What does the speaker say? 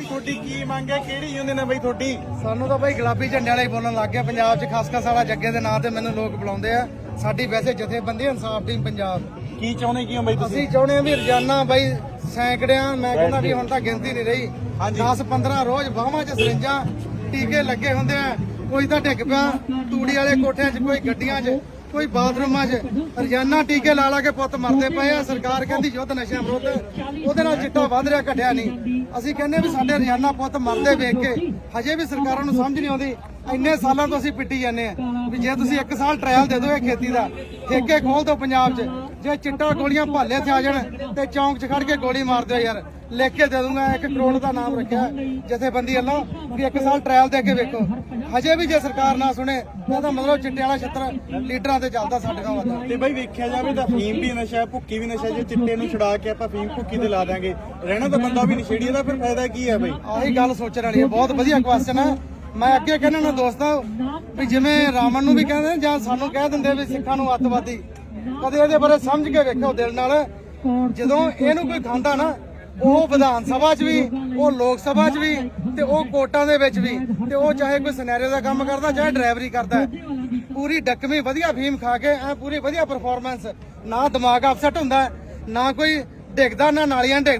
ਬਾਈ ਤੁਹਾਡੀ ਕੀ ਮੰਗ ਹੈ? ਕਿਹੜੀ ਯੂਨੀਅਨ ਹੈ ਬਾਈ ਤੁਹਾਡੀ? ਸਾਨੂੰ ਤਾਂ ਬਾਈ ਗੁਲਾਬੀ ਝੰਡੇ ਵਾਲੇ ਹੀ ਬੋਲਣ ਲੱਗ ਗਿਆ ਪੰਜਾਬ 'ਚ ਖਸਖਸ ਵਾਲਾ ਜੱਗੇ ਦੇ ਨਾਂ ਤੇ ਮੈਨੂੰ ਲੋਕ ਬੁਲਾਉਂਦੇ ਆ। ਸਾਡੀ ਵੈਸੇ ਜਥੇਬੰਦੀ ਇਨਸਾਫ ਟੀਮ ਪੰਜਾਬ। ਕੀ ਚਾਹੁੰਦੇ ਕੀ ਹੋ ਬਾਈ ਤੁਸੀਂ? ਅਸੀਂ ਚਾਹੁੰਦੇ ਹਾਂ ਵੀ ਰੋਜ਼ਾਨਾ ਬਾਈ ਸੈਂਕੜਿਆਂ ਮੈਂ ਕਹਿੰਦਾ ਵੀ ਹੁਣ ਤਾਂ ਗਿਣਤੀ ਨਹੀਂ ਰਹੀ। ਹਾਂਜੀ। 10 15 ਰੋਜ਼ ਬਾਹਾਂ 'ਚ ਸਰਿੰਜਾਂ ਟੀਕੇ ਲੱਗੇ ਹੁੰਦੇ ਆ। ਕੋਈ ਤਾਂ ਡਿੱਗ ਪਿਆ ਤੂੜੀ ਵਾਲੇ ਕੋਠਿਆਂ 'ਚ ਕੋਈ ਗੱਡੀਆਂ 'ਚ। ਕੋਈ ਬਾਥਰੂਮਾਂ 'ਚ ਰੋਜ਼ਾਨਾ ਟੀਕੇ ਲਾ ਲਾ ਕੇ ਪੁੱਤ ਮਰਦੇ ਪਏ ਆ। ਸਰਕਾਰ ਕਹਿੰਦੀ ਯੁੱਧ ਨਸ਼ਿਆਂ ਵਿਰੁੱਧ। ਉਹਦੇ ਨਾਲ ਚਿੱਟਾ ਵੱਧ ਰਿਹਾ, ਘਟਿਆ ਨਹੀਂ। ਅਸੀਂ ਕਹਿੰਦੇ ਵੀ ਸਾਡੇ ਰੋਜ਼ਾਨਾ ਪੁੱਤ ਮਰਦੇ ਵੇਖ ਕੇ ਹਜੇ ਵੀ ਸਰਕਾਰਾਂ ਨੂੰ ਸਮਝ ਨਹੀਂ ਆਉਂਦੀ। ਇੰਨੇ ਸਾਲਾਂ ਤੋਂ ਅਸੀਂ ਪਿੱਟੀ ਜਾਂਦੇ ਆ। ਵੀ ਜੇ ਤੁਸੀਂ ਇੱਕ ਸਾਲ ਟ੍ਰਾਇਲ ਦੇ ਦਿਓ ਇਹ ਖੇਤੀ ਦਾ, ਠੇਕੇ ਖੋਲ ਦਿਓ ਪੰਜਾਬ 'ਚ। ਜੇ ਚਿੱਟਾ ਗੋਲੀਆਂ ਭਾਲੇ ਤੇ ਆ ਜਾਣ ਤੇ ਚੌਂਕ 'ਚ ਖੜ ਕੇ ਗੋਲੀ ਮਾਰ ਦਿਓ ਯਾਰ। ਲਿਖ ਕੇ ਦੇ ਦੂੰਗਾ 1 ਕਰੋੜ ਦਾ ਨਾਮ ਰੱਖਿਆ ਜਥੇਬੰਦੀ ਵੱਲੋਂ ਵੀ ਇੱਕ ਸਾਲ ਟ੍ਰਾਇਲ ਦੇ ਕੇ ਵੇਖੋ। ਹਜੇ ਵੀ ਜੇ ਸਰਕਾਰ ਨਾ ਸੁਣੇ ਉਹਦਾ ਮਤਲਬ ਚਿੱਟੇ ਵਾਲਾ ਛੱਤਰ ਲੀਡਰਾਂ ਤੇ ਚੱਲਦਾ ਸਾਡੇ ਵੱਧ ਤੇ ਬਾਈ ਵੇਖਿਆ ਜਾਵੇ ਤਾਂ ਫੀਮ ਵੀ ਨਸ਼ਾ ਹੈ ਭੁੱਕੀ ਵੀ ਨਸ਼ਾ। ਜੇ ਚਿੱਟੇ ਨੂੰ ਛੁਡਾ ਕੇ ਆਪਾਂ ਫੀਮ ਭੁੱਕੀ ਤੇ ਲਾ ਦਾਂਗੇ ਰਹਿਣਾ ਤਾਂ ਬੰਦਾ ਵੀ ਨਸ਼ੇੜੀ ਇਹਦਾ ਫਿਰ ਫਾਇਦਾ ਕੀ ਹੈ ਬਾਈ? ਆਹੀ ਗੱਲ ਸੋਚਣ ਵਾਲੀ ਹੈ ਬਹੁਤ ਵਧੀਆ ਕੁਐਸਚਨ ਹੈ। ਮੈਂ ਅੱਗੇ ਕਹਿੰਦਾ ਨਾ ਦੋਸਤੋ ਵੀ ਜਿਵੇਂ ਰਾਵਣ ਨੂੰ ਵੀ ਕਹਿੰਦੇ ਜਾਂ ਸਾਨੂੰ ਕਹਿ ਦਿੰਦੇ ਵੀ ਸਿੱਖਾਂ ਨੂੰ ਅੱਤਵਾਦੀ ਕਦੇ ਇਹਦੇ ਬਾਰੇ ਸਮਝ ਕੇ ਵੇਖੋ ਦਿਲ ਨਾਲ। ਜਦੋਂ ਇਹਨੂੰ ਕੋਈ ਖਾਂਦਾ ਨਾ ਉਹ ਵਿਧਾਨ ਸਭਾ 'ਚ ਵੀ ਉਹ ਲੋਕ ਸਭਾ 'ਚ ਵੀ ਤੇ ਉਹ ਕੋਟਾਂ ਦੇ ਵਿੱਚ ਵੀ ਤੇ ਉਹ ਚਾਹੇ ਕੋਈ ਸਿਨੈਰੀਓ ਦਾ ਕੰਮ ਕਰਦਾ, ਚਾਹੇ ਡਰਾਈਵਰੀ ਕਰਦਾ, ਪੂਰੀ ਡੱਕਵੀਂ ਵਧੀਆ ਫੀਮ ਖਾ ਕੇ, ਐ ਪੂਰੀ ਵਧੀਆ ਪਰਫਾਰਮੈਂਸ ਨਾ ਦਿਮਾਗ ਅਪਸੈਟ ਹੁੰਦਾ, ਨਾ ਕੋਈ ਡਿੱਗਦਾ, ਨਾ ਨਾਲੀਆਂ ਡਿੱਗ